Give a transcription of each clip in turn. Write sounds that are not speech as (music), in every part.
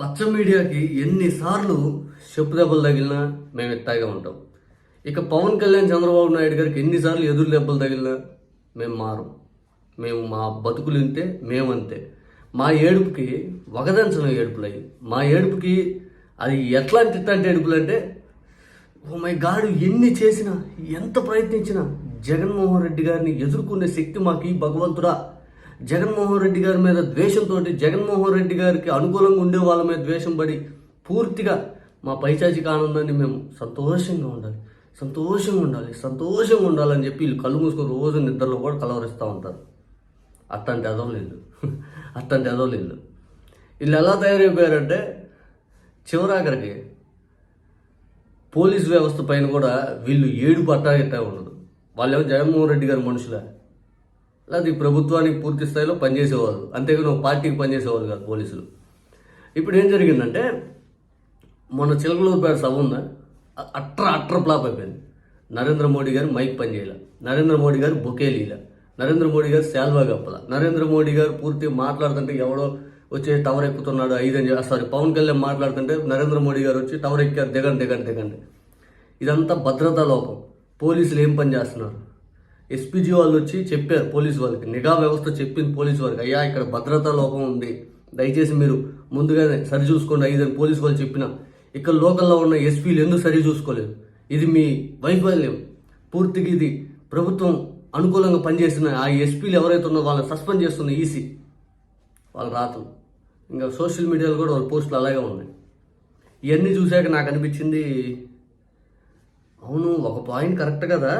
పచ్చ మీడియాకి ఎన్నిసార్లు చెప్పు దెబ్బలు తగిలినా మేము ఎత్తాగా ఉంటాం. ఇక పవన్ కళ్యాణ్ చంద్రబాబు నాయుడు గారికి ఎన్నిసార్లు ఎదురు దెబ్బలు తగిలినా మేము మారం. మేము మా బతుకులు ఇంతే మేమంతే. మా ఏడుపుకి వగదంచడం ఏడుపులు. అయ్యి మా ఏడుపుకి అది ఎట్లాంటి ఇట్లాంటి ఏడుపులు అంటే ఓ మై గాడు ఎన్ని చేసినా ఎంత ప్రయత్నించినా జగన్మోహన్ రెడ్డి గారిని ఎదుర్కొనే శక్తి మాకు భగవంతుడా. జగన్మోహన్ రెడ్డి గారి మీద ద్వేషంతో జగన్మోహన్ రెడ్డి గారికి అనుకూలంగా ఉండే వాళ్ళ మీద ద్వేషం పడి పూర్తిగా మా పైచాచిక ఆనందాన్ని మేము సంతోషంగా ఉండాలి. సంతోషంగా ఉండాలి. సంతోషంగా ఉండాలని చెప్పి వీళ్ళు కళ్ళు మూసుకొని రోజు నిద్రలో కూడా కలవరిస్తూ ఉంటారు. అత్తంటి అదవలేదు (laughs) అత్తంటి అదవలేదు వీళ్ళు ఎలా తయారైపోయారంటే చివరాఖరికి పోలీస్ వ్యవస్థ పైన కూడా వీళ్ళు ఏడు పట్టాగిట్టా ఉండదు. వాళ్ళేమో జగన్మోహన్ రెడ్డి గారి మనుషులే. లేదా ఈ ప్రభుత్వానికి పూర్తి స్థాయిలో పనిచేసేవాళ్ళు. అంతేగాని ఒక పార్టీకి పనిచేసేవాళ్ళు కాదు పోలీసులు. ఇప్పుడు ఏం జరిగిందంటే మొన్న చిలకలూరుపేట సభ ఉందా? అట్ర అట్ర ఫ్లాప్ అయిపోయింది. నరేంద్ర మోడీ గారు మైక్ పనిచేయాల నరేంద్ర మోడీ గారు బొకేలీల నరేంద్ర మోడీ గారు శాల్వా గప్పల. నరేంద్ర మోడీ గారు పూర్తి మాట్లాడుతుంటే ఎవడో వచ్చి టవర్ ఎక్కుతున్నాడు ఐదని అని సారీ పవన్ కళ్యాణ్ మాట్లాడుతుంటే నరేంద్ర మోడీ గారు వచ్చి టవర్ ఎక్కారు దిగండి దిగండి దిగండి. ఇదంతా భద్రతా లోపం. పోలీసులు ఏం పని చేస్తున్నారు? ఎస్పీజీ వాళ్ళు వచ్చి చెప్పారు పోలీసు వాళ్ళకి. నిఘా వ్యవస్థ చెప్పింది పోలీసు వాళ్ళకి. అయ్యా ఇక్కడ భద్రతా లోపం ఉంది. దయచేసి మీరు ముందుగానే సరి చూసుకోండి. ఐదని పోలీసు వాళ్ళు చెప్పిన. ఇక్కడ లోకల్లో ఉన్న ఎస్పీలు ఎందుకు సరి చూసుకోలేదు? ఇది మీ వైఫల్యం. పూర్తిగా ఇది ప్రభుత్వం అనుకూలంగా పనిచేసిన ఆ ఎస్పీలు ఎవరైతే ఉన్నో వాళ్ళని సస్పెండ్ చేస్తున్న ఈసీ వాళ్ళ రాతలు ఇంకా సోషల్ మీడియాలో కూడా వాళ్ళ పోస్టులు అలాగే ఉన్నాయి. ఇవన్నీ చూశాక నాకు అనిపించింది అవును ఒక పాయింట్ కరెక్ట్ కదా.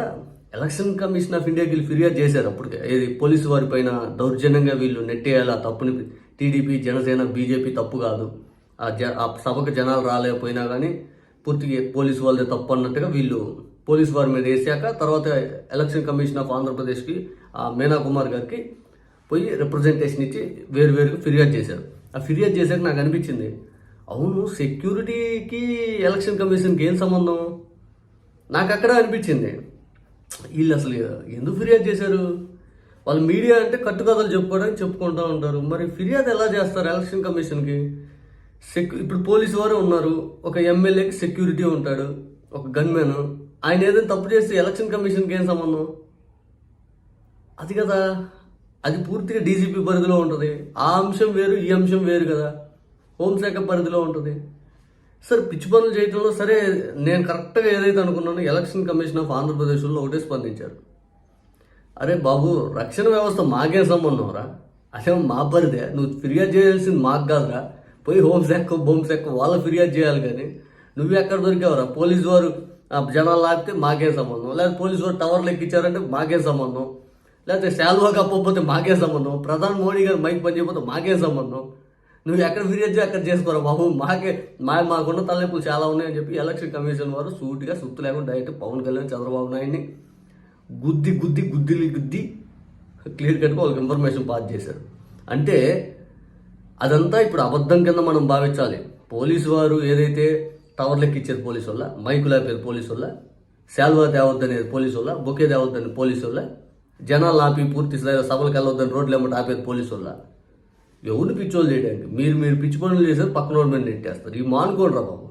ఎలక్షన్ కమిషన్ ఆఫ్ ఇండియాకి వీళ్ళు ఫిర్యాదు చేశారు అప్పటికే. ఏది పోలీసు వారి పైన దౌర్జన్యంగా వీళ్ళు నెట్టేయాలి ఆ తప్పుని టీడీపీ జనసేన బీజేపీ తప్పు కాదు. ఆ జ ఆ సభకు జనాలు రాలేకపోయినా కానీ పూర్తిగా పోలీసు వాళ్ళదే తప్పు అన్నట్టుగా వీళ్ళు పోలీసు వారి మీద వేసాక తర్వాత ఎలక్షన్ కమిషన్ ఆఫ్ ఆంధ్రప్రదేశ్కి ఆ మీనా కుమార్ గారికి పోయి రిప్రజెంటేషన్ ఇచ్చి వేరు వేరుగా ఫిర్యాదు చేశారు. ఆ ఫిర్యాదు చేశాక నాకు అనిపించింది అవును సెక్యూరిటీకి ఎలక్షన్ కమిషన్కి ఏం సంబంధం? నాకు అక్కడ అనిపించింది. వీళ్ళు అసలు ఎందుకు ఫిర్యాదు చేశారు? వాళ్ళు మీడియా అంటే కట్టుకథలు చెప్పుకోవడానికి చెప్పుకుంటూ ఉంటారు. మరి ఫిర్యాదు ఎలా చేస్తారు ఎలక్షన్ కమిషన్కి? సెక్యూ ఇప్పుడు పోలీసు వారు ఉన్నారు. ఒక ఎమ్మెల్యేకి సెక్యూరిటీ ఉంటాడు. ఒక గన్మెన్ ఆయన ఏదైనా తప్పు చేస్తే ఎలక్షన్ కమిషన్కి ఏం సంబంధం? అది కదా. అది పూర్తిగా డీజీపీ పరిధిలో ఉంటుంది. ఆ అంశం వేరు ఈ అంశం వేరు కదా. హోంశాఖ పరిధిలో ఉంటుంది. సార్ పిచ్చి పనులు చేయడంలో సరే నేను కరెక్ట్గా ఏదైతే అనుకున్నానో ఎలక్షన్ కమిషన్ ఆఫ్ ఆంధ్రప్రదేశ్లో ఒకటే స్పందించారు. అరే బాబు రక్షణ వ్యవస్థ మాకే సంబంధం రా? అదే మా పరిదే నువ్వు ఫిర్యాదు చేయాల్సింది మాకు కాదురా. పోయి హోంశాఖ హోంశాఖ వాళ్ళు ఫిర్యాదు చేయాలి కానీ నువ్వు ఎక్కడ దొరికావురా? పోలీసు వారు ఆ జనాలు లాగితే మాకే సంబంధం? లేదా పోలీసు వారు టవర్లు ఎక్కించారంటే మాకే సంబంధం? లేకపోతే శాల్వా కప్పకపోతే మాకే సంబంధం? ప్రధాని మోడీ గారు మైక్ పని చేయకపోతే మాకే సంబంధం? నువ్వు ఎక్కడ ఫిర్యాదు ఎక్కడ అక్కడ చేసుకోరా బాబు? మాకే మా మాకున్న తలనొప్పులు చాలా ఉన్నాయని చెప్పి ఎలక్షన్ కమిషన్ వారు సూటిగా సుత్తు లేకుండా డైరెక్ట్ పవన్ కళ్యాణ్ చంద్రబాబు నాయుడిని గుద్ది గుద్ది గుద్దిలి గుద్ది క్లియర్ కట్గా వాళ్ళకి ఇన్ఫర్మేషన్ పాస్ చేశారు. అంటే అదంతా ఇప్పుడు అబద్ధం కింద మనం భావించాలి. పోలీసు వారు ఏదైతే టవర్లెక్కి ఇచ్చేది పోలీసు వల్ల మైకులు ఆపేది పోలీసు వల్ల శాల్వా తేవద్దని పోలీసు వల్ల బొకే తేవద్దని పోలీసు వల్ల జనాలు ఆపి పూర్తి సభలకు వెళ్ళొద్దని రోడ్లు ఏమంటే ఆపేది పోలీసు వల్ల ఎవరిని పిచ్చోళ్ళు చేయడానికి? మీరు మీరు పిచ్చి పనులు చేశారు పక్కన వాళ్ళ మీద నెట్టేస్తారు. ఈ మానుకోండి రా బాబు.